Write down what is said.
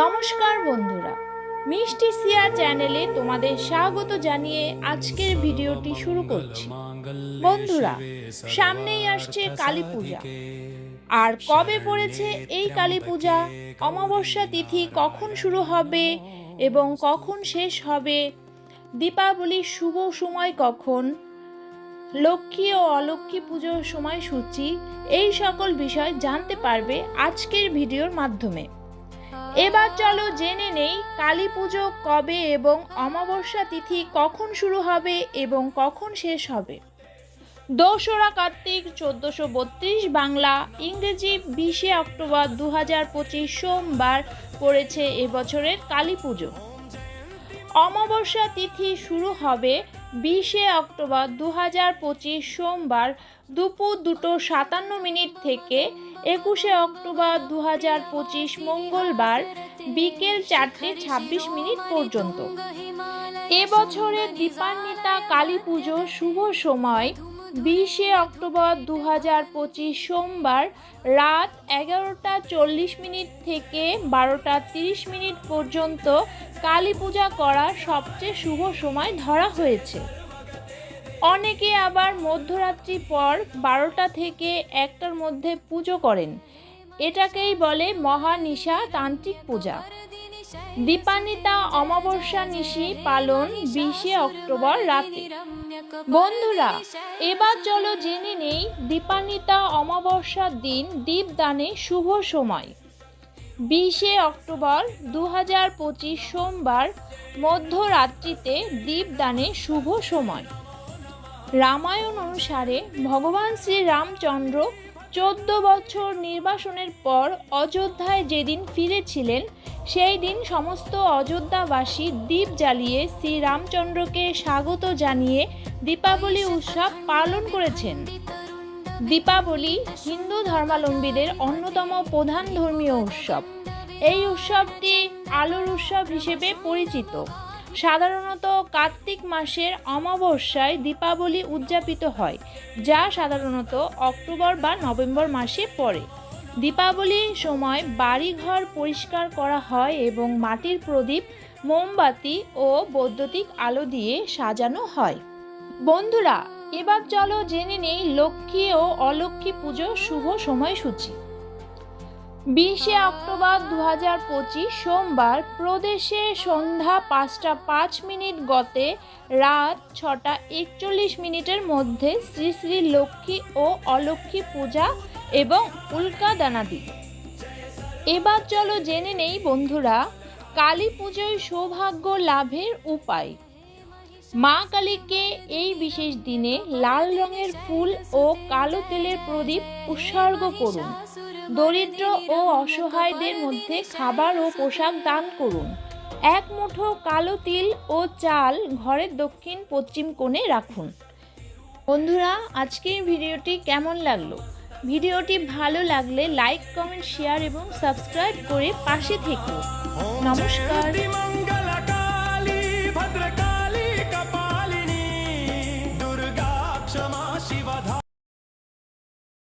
নমস্কার বন্ধুরা। মিষ্টি সিয়া চ্যানেলে তোমাদের স্বাগত জানিয়ে আজকের ভিডিওটি শুরু করছি। বন্ধুরা, সামনেই আসছে কালী পূজা। আর কবে পড়েছে এই কালী পূজা? অমাবস্যা তিথি কখন শুরু হবে এবং কখন শেষ হবে? দীপাবলির শুভ সময় কখন? লক্ষ্মী ও অলক্ষ্মী পুজোর সময়সূচি, এই সকল বিষয় জানতে পারবে আজকের ভিডিওর মাধ্যমে। এবার চলো জেনে নেই কালী পুজো কবে এবং অমাবস্যা তিথি কখন শুরু হবে এবং কখন শেষ হবে। দোসরা কার্তিক চোদ্দোশো বত্রিশ বাংলা, ইংরেজি বিশে অক্টোবর দু হাজার পঁচিশ সোমবার পড়েছে এবছরের কালী পুজো। অমাবস্যা তিথি শুরু হবে বিশে অক্টোবর দু হাজার পঁচিশ সোমবার দুপুর দুটো সাতান্ন মিনিট থেকে একুশে অক্টোবর দু হাজার পঁচিশ মঙ্গলবার বিকেল চারটে ছাব্বিশ মিনিট পর্যন্ত। এবছরের দীপান্বিতা কালী পুজো শুভ সময় বিশে অক্টোবর দু হাজার পঁচিশ সোমবার রাত এগারোটা চল্লিশ মিনিট থেকে বারোটা তিরিশ মিনিট পর্যন্ত কালী পূজা করা সবচেয়ে শুভ সময় ধরা হয়েছে। অনেকে আবার মধ্যরাত্রি পর বারোটা থেকে একটার মধ্যে পুজো করেন। এটাকেই বলে মহানিশা তান্ত্রিক পূজা। দীপান্বিতা অমাবস্যা নিশি পালন বিশে অক্টোবর রাতে। বন্ধুরা, এবার চলো জেনে নেই দীপান্বিতা অমাবস্যার দিন দীপদানে শুভ সময়। বিশে অক্টোবর দু হাজার পঁচিশ সোমবার মধ্যরাত্রিতে দীপদানে শুভ সময়। রামায়ণ অনুসারে ভগবান শ্রী রামচন্দ্র চোদ্দ বছর নির্বাসনের পর অযোধ্যায় যেদিন ফিরেছিলেন, সেই দিন সমস্ত অযোধ্যাবাসী দ্বীপ জ্বালিয়ে শ্রীরামচন্দ্রকে স্বাগত জানিয়ে দীপাবলি উৎসব পালন করেছেন। দীপাবলি হিন্দু ধর্মাবলম্বীদের অন্যতম প্রধান ধর্মীয় উৎসব। এই উৎসবটি আলোর উৎসব হিসেবে পরিচিত। সাধারণত কার্তিক মাসের অমাবস্যায় দীপাবলি উদযাপিত হয়, যা সাধারণত অক্টোবর বা নভেম্বর মাসে পড়ে। দীপাবলির সময় বাড়িঘর পরিষ্কার করা হয় এবং মাটির প্রদীপ, মোমবাতি ও বৈদ্যুতিক আলো দিয়ে সাজানো হয়। বন্ধুরা, এবার চলো জেনে নেই লক্ষ্মী ও অলক্ষ্মী পুজোর শুভ সময়সূচি। বিশে অক্টোবর দু হাজার পঁচিশ সোমবার প্রদেশে সন্ধ্যা পাঁচটা পাঁচ মিনিট গতে রাত ছটা একচল্লিশ মিনিটের মধ্যে শ্রী শ্রী লক্ষ্মী ও অলক্ষ্মী পূজা এবং উল্কা দানাদি এবার চলো জেনে নেই বন্ধুরা, কালী পুজোয় সৌভাগ্য লাভের উপায়। মা কালীকে এই বিশেষ দিনে লাল রঙের ফুল ও কালো তেলের প্রদীপ উৎসর্গ করুন। দরিদ্র ও অসহায়দের মধ্যে খাবার ও পোশাক দান করুন। এক মুঠো কালো তিল ও চাল ঘরের দক্ষিণ পশ্চিম কোণে রাখুন। বন্ধুরা, আজকের ভিডিওটি কেমন লাগল? ভিডিওটি ভালো লাগলে লাইক, কমেন্ট, শেয়ার এবং সাবস্ক্রাইব করে পাশে থেকে। নমস্কার।